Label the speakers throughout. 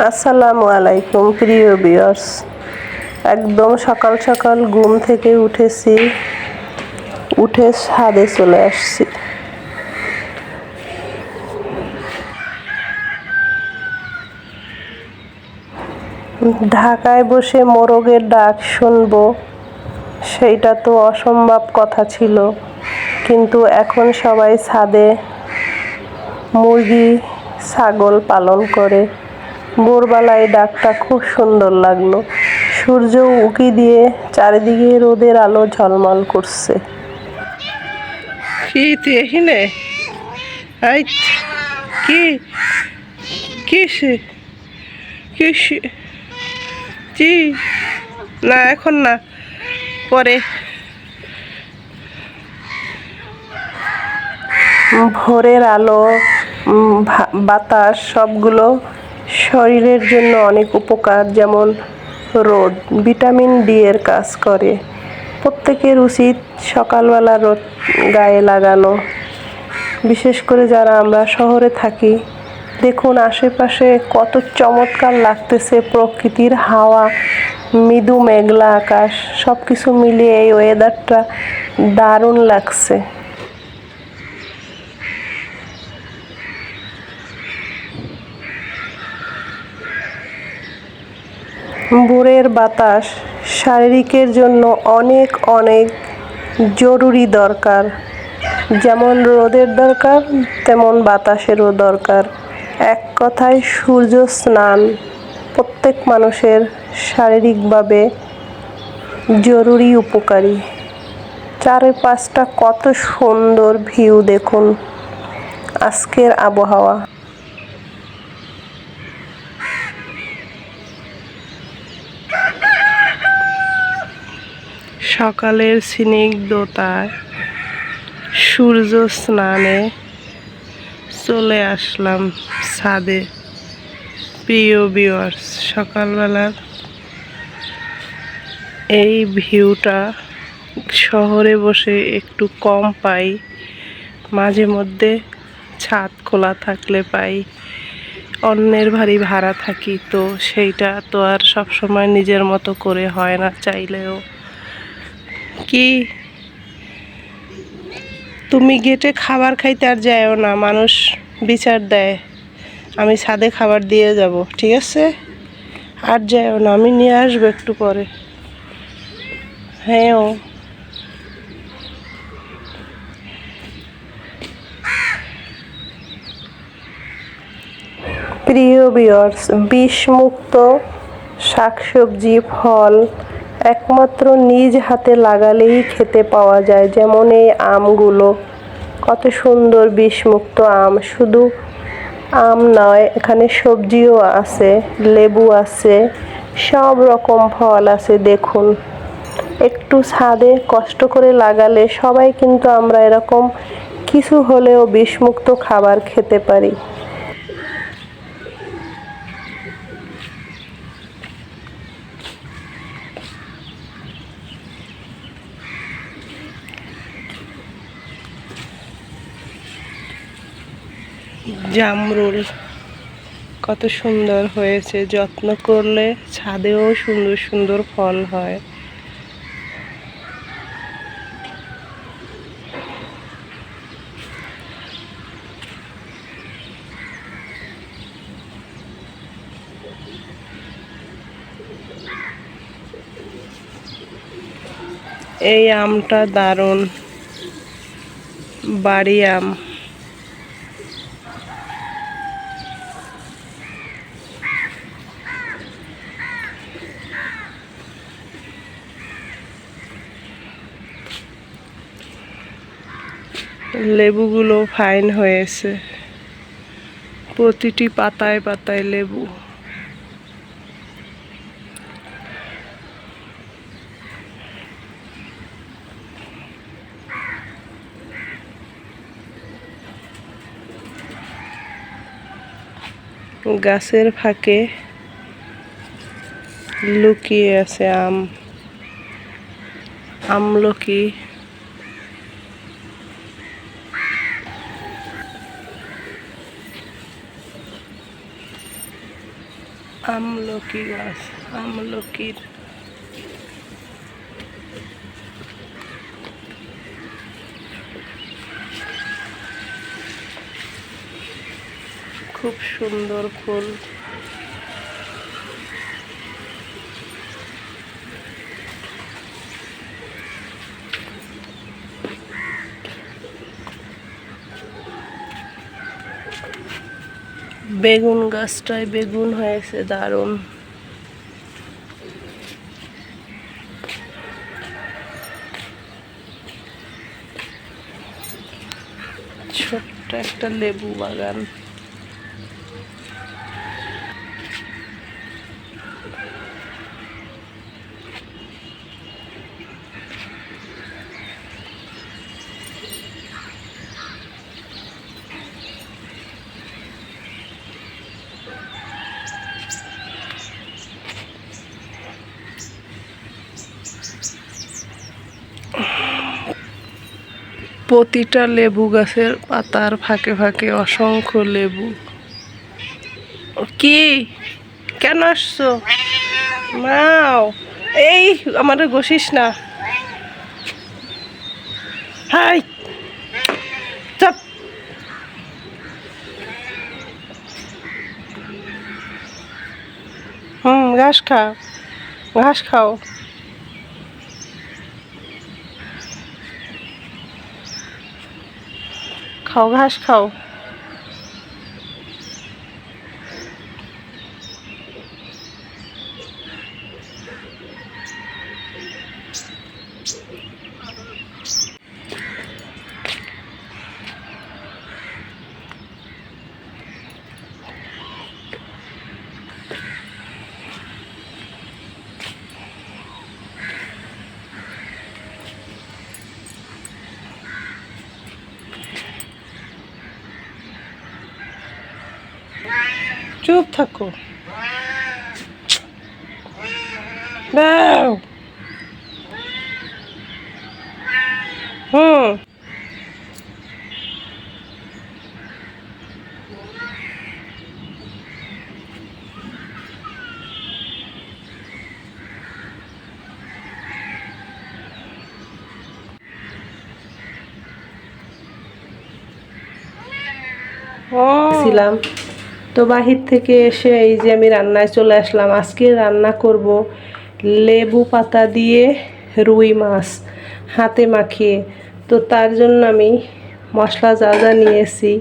Speaker 1: আসসালামু আলাইকুম, প্রিয় বিয়ার্স একদম সকাল সকাল ঘুম থেকে উঠেছি, উঠে ছাদে চলে আসছি। ঢাকায় বসে মোরগের ডাক শুনব, সেইটা তো অসম্ভব কথা ছিল। কিন্তু এখন সবাই ছাদে মুরগি, ছাগল পালন করে। ভোরবেলায় ডাকটা খুব সুন্দর লাগল। সূর্য উকি দিয়ে চারিদিকে রোদের আলো ঝলমল করছে। কি তুই এখানে? কি? কিসে কিসে কি না এখন না পরে। ভোরের আলো বাতাস সবগুলো শরীরের জন্য অনেক উপকার, যেমন রোদ, ভিটামিন ডি এর কাজ করে। প্রত্যেকের উচিত সকালবেলা রোদ গায়ে লাগানো। বিশেষ করে যারা আমরা শহরে থাকি, দেখুন আশেপাশে কত চমৎকার লাগতেছে প্রকৃতির হাওয়া, মৃদু মেঘলা আকাশ সব কিছু মিলিয়ে এই ওয়েদারটা দারুণ লাগছে। ভোরের বাতাস শারীরিকের জন্য অনেক অনেক জরুরি দরকার। যেমন রোদের দরকার, তেমন বাতাসেরও দরকার। এক কথায়, সূর্য স্নান প্রত্যেক মানুষের শারীরিকভাবে জরুরি উপকারী। চারপাশটা কত সুন্দর ভিউ দেখুন। আজকের আবহাওয়া। সকালের স্নিগ্ধতায় সূর্য স্নানে চলে আসলাম ছাদে। প্রিয় ভিউয়ার্স সকালবেলার এই ভিউটা শহরে বসে একটু কম পাই, মাঝে মধ্যে ছাদ খোলা থাকলে পাই, অন্যের ভারী ভাড়া থাকি তো সেইটা তো আর সবসময় নিজের মতো করে হয় না চাইলেও। কি? তুমি গেটে খাবার খাইতে আর যায়ও না, মানুষ বিচার দেয়। আমি ছাদে খাবার দিয়ে যাব, ঠিক আছে? আর যাও না, আমি নিয়ে আসব একটু পরে। হ্যাঁ ও প্রিয় বিয়র্স বিষমুক্ত শাকসবজি, ফল একমাত্র নিজ হাতে লাগালেই খেতে পাওয়া যায়, যেমন এই আমগুলো। কত সুন্দর বিষমুক্ত আম। শুধু আম নয়, এখানে সবজিও আছে, লেবু আছে, সব রকম ফল আছে, দেখুন। একটু ছাদে কষ্ট করে লাগালে সবাই কিন্তু আমরা এরকম কিছু হলেও বিষমুক্ত খাবার খেতে পারি। জামরুল কত সুন্দর হয়েছে, যত্ন করলে ছাদেও সুন্দর সুন্দর ফল হয়। এই আমটা দারুণ। বাড়ি আম। লেবুগুলো ফাইন হয়েছে। প্রতিটি পাতায় পাতায় লেবু। গাছের ফাঁকে লুকিয়ে আছে আম। আমলকি আমলকি গাছ আমলকির। খুব সুন্দর ফুল। বেগুন গাছটায় বেগুন হয়েছে দারুণ। ছোট্ট একটা লেবু বাগান। প্রতিটা লেবু গাছের পাতার ফাঁকে ফাঁকে অসংখ্য লেবু। কি? কেন আসছো? মাও, এই আমাদের ঘষিস না। হাই হুম, ঘাস খা, ঘাস খাও। খাও ঘাস খাও। চুপ থাকো। হুম। ছিলাম। তো বাহির থেকে এসে এই যে আমি রান্নায় চলে আসলাম। আজকে রান্না করব লেবু পাতা দিয়ে রুই মাছ হাতে মাখিয়ে। তো তার জন্য আমি মশলা যা যা নিয়েছি,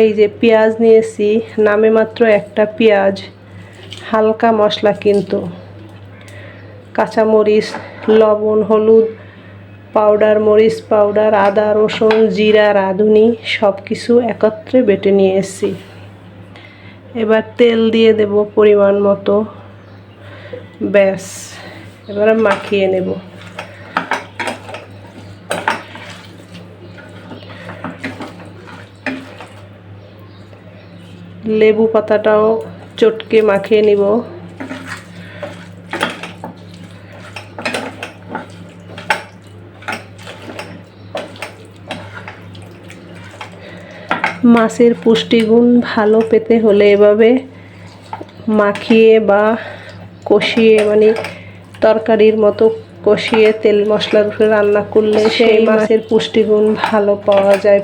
Speaker 1: এই যে পেঁয়াজ নিয়েছি, নামে মাত্র একটা পেঁয়াজ, হালকা মশলা কিন্তু। কাঁচামরিচ, লবণ, হলুদ পাউডার, মরিচ পাউডার, আদা, রসুন, জিরা, রাঁধুনি সব কিছু একত্রে বেটে নিয়ে এসেছি এবার তেল দিয়ে দেব পরিমাণ মতো। ব্যাস, এবার মাখিয়ে নেব। লেবু পাতাটাও চটকে মাখিয়ে নিব। মাছের পুষ্টিগুণ ভালো পেতে হলে এভাবে মাখিয়ে বা কষিয়ে মানে তরকারির মতো কষিয়ে তেল মশলার উপরে রান্না করলে সেই মাছের পুষ্টিগুণ ভালো পাওয়া যায়।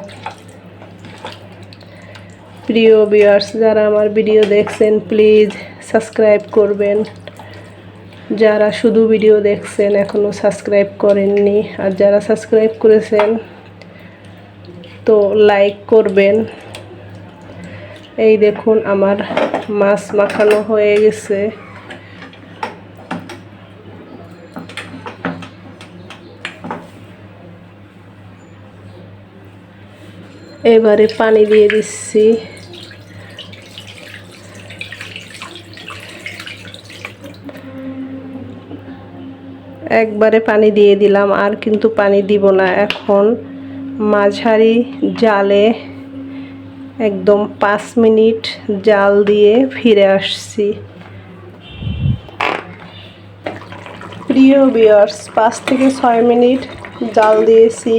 Speaker 1: প্রিয় ভিউয়ার্স যারা আমার ভিডিও দেখছেন প্লিজ সাবস্ক্রাইব করবেন। যারা শুধু ভিডিও দেখছেন এখনও সাবস্ক্রাইব করেননি। আর যারা সাবস্ক্রাইব করেছেন তো লাইক করবেন। এই দেখুন আমার মাছ মাখানো হয়ে গেছে। এবারে পানি দিয়ে দিচ্ছি। একবারে পানি দিয়ে দিলাম, আর কিন্তু পানি দিব না এখন। মাঝারি জালে একদম পাঁচ মিনিট জাল দিয়ে ফিরে আসছি। প্রিয় বিয়ার্স পাঁচ থেকে ছয় মিনিট জাল দিয়েছি।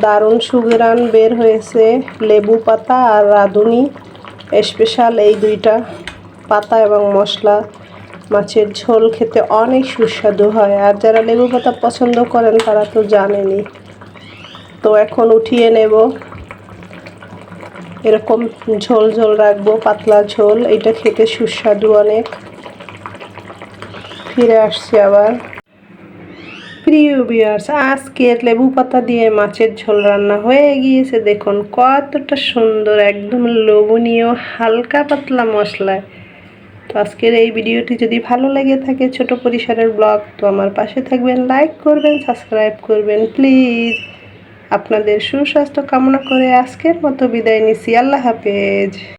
Speaker 1: দারুণ সুগরান বের হয়েছে লেবু পাতা আর রাঁধুনি স্পেশাল এই দুইটা পাতা এবং মশলা। মাছের ঝোল খেতে অনেক সুস্বাদু হয়। আর যারা লেবু পাতা পছন্দ করেন, তারা তো জানেনই। তো এখন উঠিয়ে নেব। এরকম ঝোল ঝোল রাখব, পাতলা ঝোল। এটা খেতে সুস্বাদু অনেক। ফিরে আসছি আবার। প্রিয় বিয়ার্স আজকে লেবু পাতা দিয়ে মাছের ঝোল রান্না হয়ে গিয়েছে। দেখুন কতটা সুন্দর, একদম লোভনীয়, হালকা পাতলা মশলায় তো আজকের এই ভিডিওটি যদি ভালো লেগে থাকে, ছোট পরিসরের ব্লগ, তো আমার পাশে থাকবেন। লাইক করবেন সাবস্ক্রাইব করবেন প্লিজ আপনাদের সুস্বাস্থ্য কামনা করে আজকের মতো বিদায় নিচ্ছি। আল্লাহ হাফেজ।